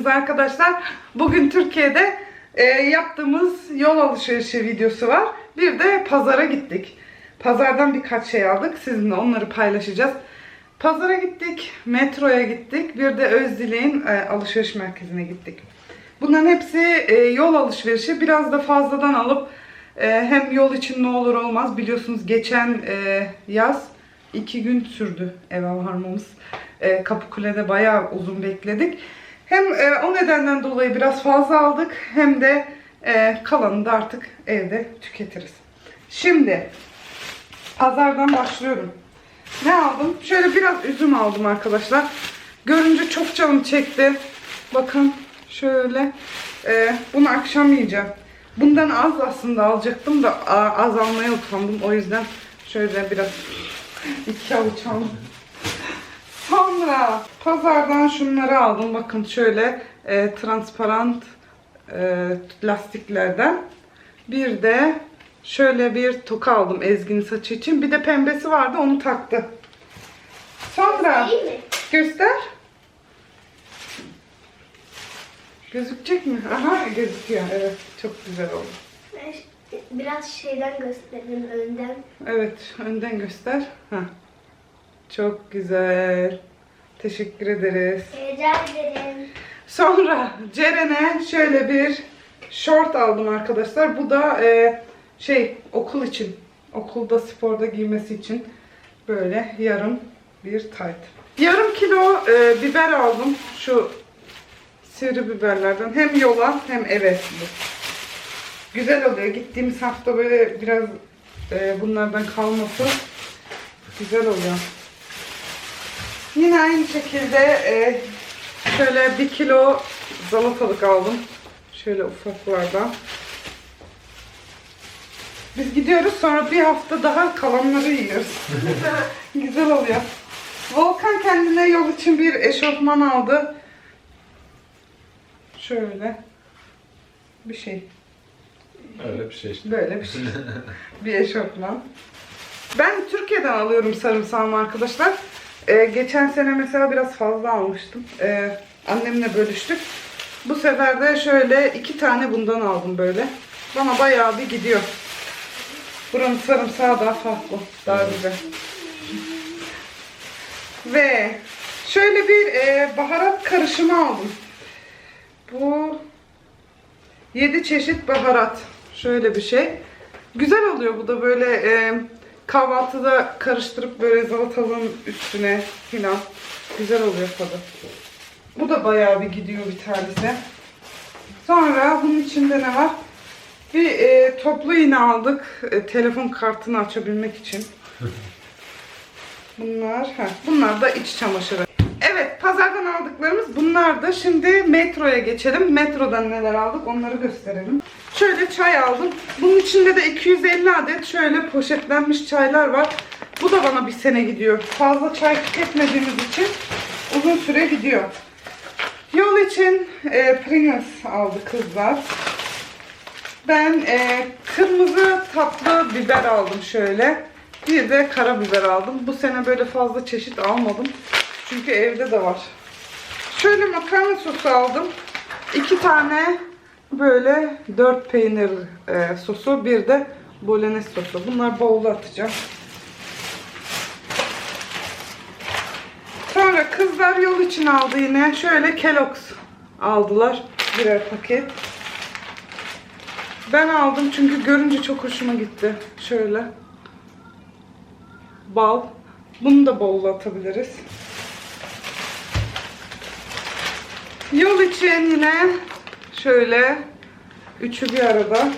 geldiniz arkadaşlar. Bugün Türkiye'de e, yaptığımız yol alışverişi videosu var. Bir de pazara gittik. Pazardan birkaç şey aldık. Sizinle onları paylaşacağız. Pazara gittik, metroya gittik. Bir de Özdilek'in e, alışveriş merkezine gittik. Bunların hepsi e, yol alışverişi. Biraz da fazladan alıp e, hem yol için ne olur olmaz. Biliyorsunuz geçen e, yaz iki gün sürdü eve varmamız. E, Kapıkule'de bayağı uzun bekledik. Hem e, o nedenden dolayı biraz fazla aldık hem de e, kalanını da artık evde tüketiriz. Şimdi pazardan başlıyorum. Ne aldım? Şöyle biraz üzüm aldım arkadaşlar. Görünce çok canım çekti. Bakın şöyle. e, bunu akşam yiyeceğim. Bundan az aslında alacaktım da az almaya utandım. O yüzden şöyle biraz iki avuç aldım. Sonra pazardan şunları aldım. Bakın şöyle e, transparent e, lastiklerden. Bir de şöyle bir toka aldım Ezgi'nin saçı için. Bir de pembesi vardı onu taktı. Sonra göster. Gözükecek mi? Aha gözüküyor. Evet çok güzel oldu. Biraz şeyden göstereyim önden. Evet önden göster. Heh. Çok güzel. Teşekkür ederiz. Rica ederim. Sonra Ceren'e şöyle bir short aldım arkadaşlar. Bu da e, şey okul için. Okulda sporda giymesi için böyle yarım bir tayt. Yarım kilo e, biber aldım. Şu sivri biberlerden. Hem yola hem eve. Güzel oluyor. Gittiğimiz hafta böyle biraz e, bunlardan kalması güzel oluyor. Yine aynı şekilde e, şöyle bir kilo zalatalık aldım. Şöyle ufaklardan. Biz gidiyoruz sonra bir hafta daha kalanları yiyoruz. Güzel oluyor. Volkan kendine yol için bir eşofman aldı. Şöyle bir şey. Öyle bir şey işte. Böyle bir şey. bir eşofman. Ben Türkiye'den alıyorum sarımsağımı arkadaşlar. Ee, geçen sene mesela biraz fazla almıştım. Ee, annemle bölüştük. Bu sefer de şöyle iki tane bundan aldım böyle. Bana bayağı bir gidiyor. Buranın sarımsağı daha farklı. Daha güzel. Ve şöyle bir e, baharat karışımı aldım. Bu 7 çeşit baharat. Şöyle bir şey. Güzel oluyor bu da böyle e, kahvaltıda karıştırıp böyle salatalığın üstüne filan. Güzel oluyor tadı. Bu da bayağı bir gidiyor bir tanesi. Sonra bunun içinde ne var? Bir e, toplu iğne aldık. e, telefon kartını açabilmek için. Bunlar, heh, bunlar da iç çamaşırı. Evet, pazardan aldıklarımız bunlardı. Şimdi metroya geçelim. Metrodan neler aldık onları gösterelim. Şöyle çay aldım. Bunun içinde de 250 adet şöyle poşetlenmiş çaylar var. Bu da bana bir sene gidiyor. Fazla çay tüketmediğimiz için uzun süre gidiyor. Yol için e, Pringles aldı kızlar. Ben e, kırmızı tatlı biber aldım şöyle. Bir de karabiber aldım. Bu sene böyle fazla çeşit almadım. Çünkü evde de var. Şöyle makarna sosu aldım. İki tane böyle dört peynir e, sosu. Bir de bolognese sosu. Bunlar bavula atacağım. Sonra kızlar yol için aldı yine. Şöyle Kellogg's aldılar. Birer paket. Ben aldım çünkü görünce çok hoşuma gitti. Şöyle. Bal. Bunu da bavula atabiliriz. Yol için yine şöyle üçü bir arada.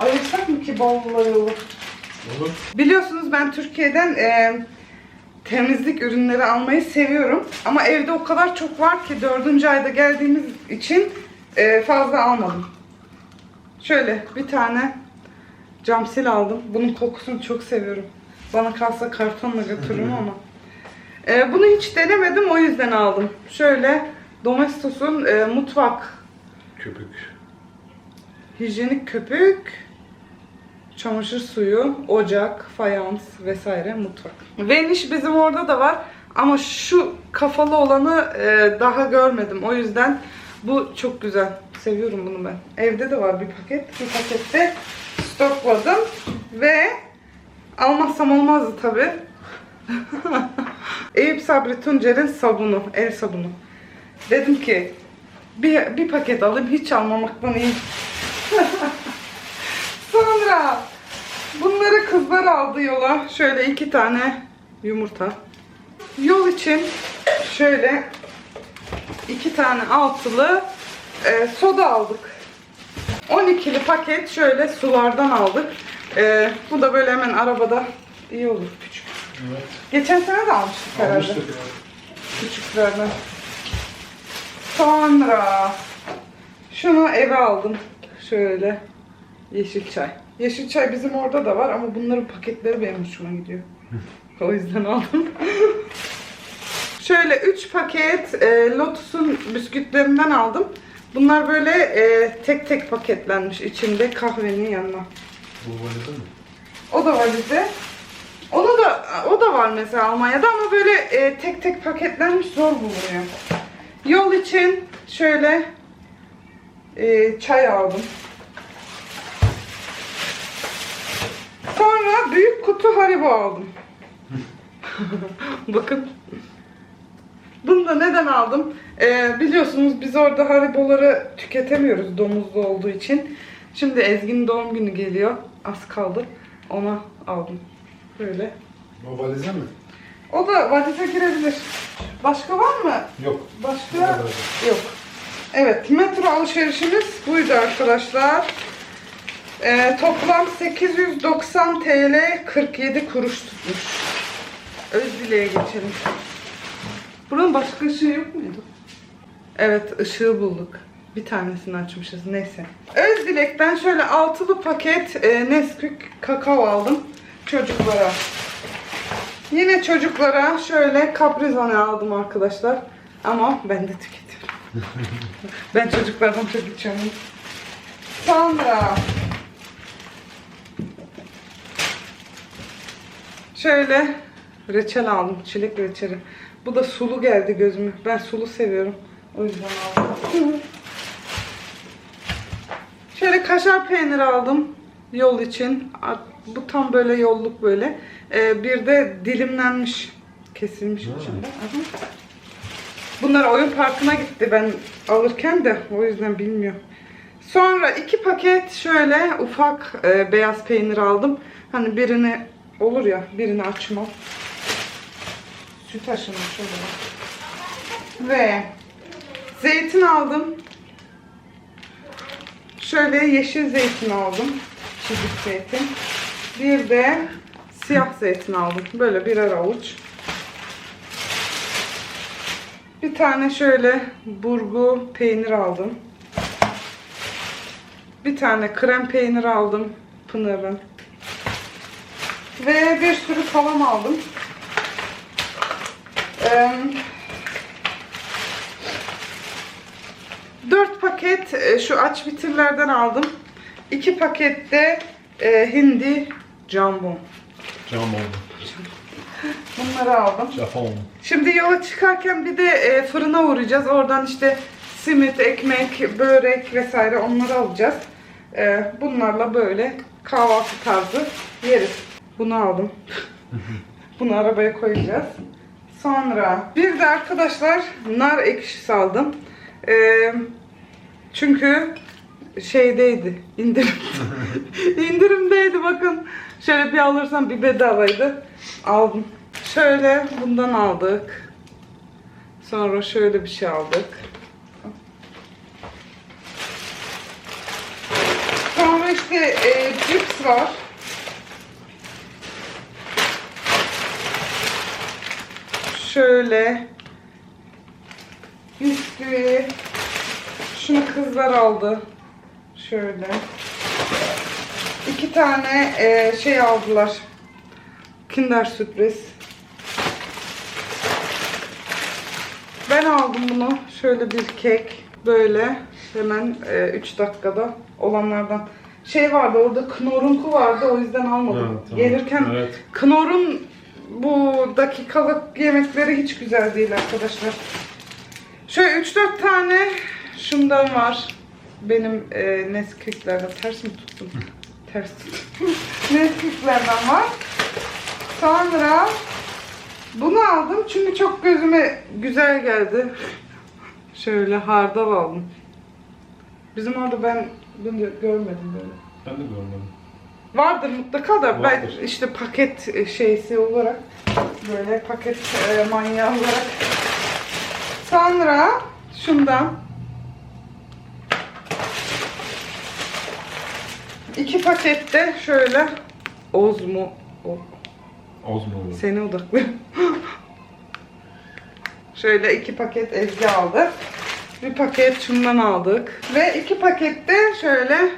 Ayırsak mı ki bavulla yolu? Olur. Biliyorsunuz ben Türkiye'den e, temizlik ürünleri almayı seviyorum. Ama evde o kadar çok var ki dördüncü ayda geldiğimiz için e, fazla almadım. Şöyle bir tane cam sil aldım. Bunun kokusunu çok seviyorum. Bana kalsa kartonla götürürüm ama. E, bunu hiç denemedim o yüzden aldım. Şöyle Domestos'un e, mutfak Köpük. hijyenik köpük, çamaşır suyu, ocak, fayans vesaire mutfak. Vanish bizim orada da var Ama şu kafalı olanı e, daha görmedim. O yüzden bu çok güzel. Seviyorum bunu ben. Evde de var bir paket. Bir pakette stokladım ve almazsam olmazdı tabi. Eyüp Sabri Tuncer'in sabunu, el sabunu. Dedim ki bir, bir paket alayım hiç almamaktan iyi. Sonra bunları kızlar aldı yola. Şöyle iki tane yumurta. Yol için şöyle iki tane altılı e, soda aldık. 12'li paket şöyle sulardan aldık. E, bu da böyle hemen arabada iyi olur küçük. Evet. Geçen sene de almıştık herhalde. Almıştık. Küçüklerden. Sonra şunu eve aldım. Şöyle yeşil çay. Yeşil çay bizim orada da var ama bunların paketleri benim hoşuma gidiyor. o yüzden aldım. Şöyle 3 paket e, Lotus'un bisküvitlerinden aldım. Bunlar böyle e, tek tek paketlenmiş içinde kahvenin yanına. Bu valize mi? O da var bize. Onu da o da var mesela Almanya'da ama böyle e, tek tek paketlenmiş zor bulunuyor. Yol için şöyle e, çay aldım. Sonra büyük kutu haribo aldım. Bakın. Bunu da neden aldım? E, biliyorsunuz biz orada hariboları tüketemiyoruz domuzlu olduğu için. Şimdi Ezgi'nin doğum günü geliyor. Az kaldı. Ona aldım. Böyle. Bu valize mi? O da valize girebilir. Başka var mı? Yok. Başka yok. Evet, metro alışverişimiz buydu arkadaşlar. Ee, toplam 890 TL 47 kuruş tutmuş. Özdile'ye geçelim. Buranın başka ışığı yok muydu? Evet, ışığı bulduk. Bir tanesini açmışız. Neyse. Özdilek'ten şöyle altılı paket e, Nesquik kakao aldım çocuklara. Yine çocuklara şöyle kaprizane aldım arkadaşlar. Ama ben de tüketiyorum. ben çocuklardan çok içiyorum. Sonra şöyle reçel aldım. Çilek reçeli. Bu da sulu geldi gözüme. Ben sulu seviyorum. O yüzden aldım. Şöyle kaşar peyniri aldım yol için. Bu tam böyle yolluk böyle. Ee, bir de dilimlenmiş, kesilmiş Ha. içinde. Aha. Bunlar oyun parkına gitti ben alırken de o yüzden bilmiyorum. Sonra iki paket şöyle ufak e, beyaz peynir aldım. Hani birini olur ya birini açmam. Süt aşımı şöyle bak. Ve zeytin aldım. Şöyle yeşil zeytin aldım. Çizik zeytin. Bir de siyah zeytin aldım. Böyle birer avuç. Bir tane şöyle burgu peynir aldım. Bir tane krem peynir aldım. Pınar'ın. Ve bir sürü salam aldım. Ee, 4 paket e, şu aç bitirlerden aldım. 2 paket de e, hindi jambon. Jambon. Bunları aldım. Japon. Şimdi yola çıkarken bir de e, fırına uğrayacağız. Oradan işte simit, ekmek, börek vesaire onları alacağız. E, bunlarla böyle kahvaltı tarzı yeriz. Bunu aldım. Bunu arabaya koyacağız. Sonra bir de arkadaşlar nar ekşisi aldım. E, çünkü şeydeydi indirim. indirimdeydi bakın. Şöyle bir alırsam bir bedavaydı. Aldım. Şöyle bundan aldık. Sonra şöyle bir şey aldık. Sonra işte e, cips var. Şöyle bisküvi. Şunu kızlar aldı. Şöyle. İki tane e, şey aldılar. Kinder sürpriz. Ben aldım bunu. Şöyle bir kek. Böyle hemen 3 dakikada olanlardan. Şey vardı orada Knorr'unku vardı o yüzden almadım. Ha, tamam. Gelirken Evet. Knorr'un bu dakikalık yemekleri hiç güzel değil arkadaşlar. Şöyle 3-4 tane şundan var. Benim e, Nesquik'lerden ters mi tuttum? ters tuttum. Nesquik'lerden var. Sonra bunu aldım çünkü çok gözüme güzel geldi. Şöyle hardal aldım. Bizim orada ben bunu görmedim böyle. Ben de görmedim. Vardır mutlaka da ben Vardır. işte paket e, şeysi olarak böyle paket e, manyağı olarak. Sonra şundan iki pakette şöyle Ozmo o, Ozmo mu? seni odaklı. şöyle iki paket Ezgi aldı. Bir paket şundan aldık. Ve iki pakette şöyle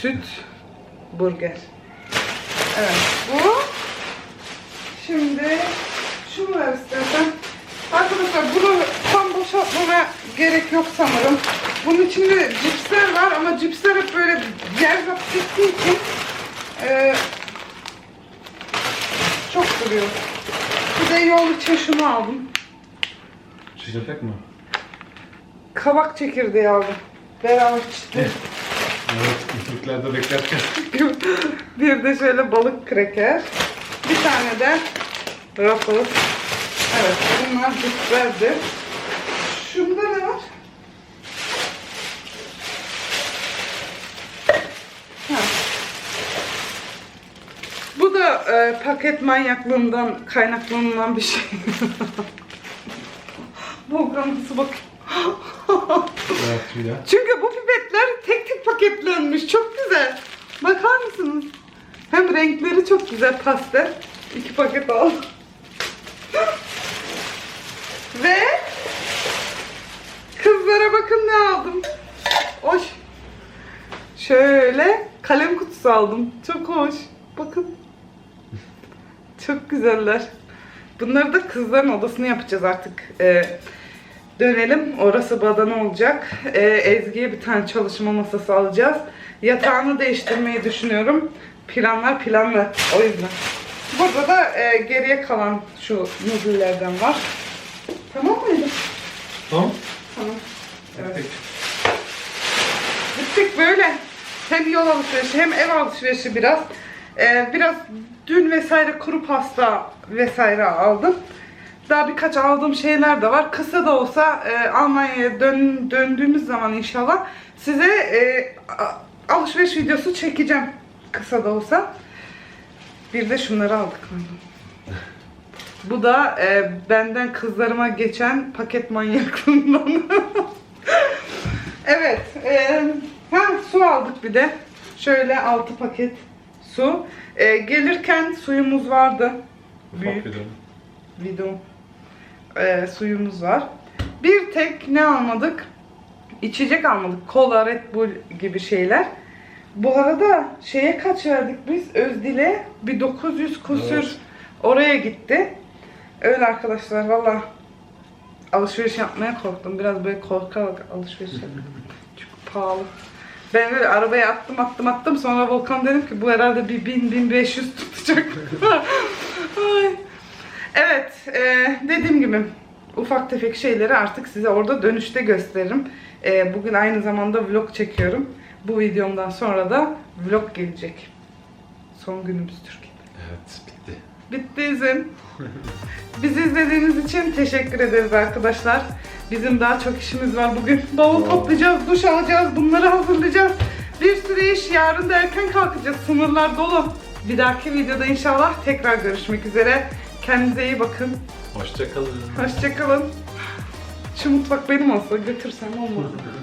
süt burger. Evet bu. Şimdi şunu ver istersen. Arkadaşlar bunu tam boşaltmama gerek yok sanırım. Bunun içinde cipsler var ama cipsler hep böyle yer hapsettiği için e, çok duruyor. Bir de yol için şunu aldım. Çiçek mi? Kabak çekirdeği aldım. Beraber çiğnedim. Evet, üfürüklerde beklerken. bir de şöyle balık kreker. Bir tane de Ruffles. Evet bunlar cipslerdi. Şunda ne var? Ha. Bu da e, paket manyaklığından kaynaklanan bir şey. Nasıl bakıyor? Evet. Çünkü bu pipetler tek tek paketlenmiş. Çok güzel. Bakar mısınız? Hem renkleri çok güzel pastel. İki paket aldım. Ve kızlara bakın ne aldım. Hoş. Şöyle kalem kutusu aldım. Çok hoş. Bakın. Çok güzeller. Bunları da kızların odasını yapacağız artık. Ee, dönelim. Orası badana olacak. Ee, Ezgi'ye bir tane çalışma masası alacağız. Yatağını değiştirmeyi düşünüyorum. Planlar planlar. O yüzden. Burada da e, geriye kalan şu nudillerden var. Tamam? Tamam. Evet. Peki. Gittik böyle. Hem yol alışverişi hem ev alışverişi biraz. Ee, biraz dün vesaire kuru pasta vesaire aldım. Daha birkaç aldığım şeyler de var. Kısa da olsa e, Almanya'ya dön, döndüğümüz zaman inşallah size e, alışveriş videosu çekeceğim. Kısa da olsa. Bir de şunları aldık. Bu da e, benden kızlarıma geçen paket manyaklığından. Evet. E, ha, su aldık bir de. Şöyle 6 paket su. E, gelirken suyumuz vardı. Büyük bidon e, suyumuz var. Bir tek ne almadık? İçecek almadık. Kola, Red Bull gibi şeyler. Bu arada şeye kaç verdik biz? Özdil'e bir 900 kusur Evet. oraya gitti. Öyle arkadaşlar valla alışveriş yapmaya korktum. Biraz böyle korkarak alışveriş yaptım. Çok pahalı. Ben böyle arabaya attım attım attım sonra Volkan dedim ki bu herhalde bir 1000-1500 tutacak. Ay. Evet, e, dediğim gibi ufak tefek şeyleri artık size orada dönüşte gösteririm. E, bugün aynı zamanda vlog çekiyorum. Bu videomdan sonra da vlog gelecek. Son günümüz Türkiye'de. Evet, bitti. Bitti izin. Bizi izlediğiniz için teşekkür ederiz arkadaşlar. Bizim daha çok işimiz var bugün. Bavul toplayacağız, duş alacağız, bunları hazırlayacağız. Bir sürü iş, yarın da erken kalkacağız. Sınırlar dolu. Bir dahaki videoda inşallah tekrar görüşmek üzere. Kendinize iyi bakın. Hoşçakalın. Hoşçakalın. Şu mutfak benim olsa götürsem olmaz.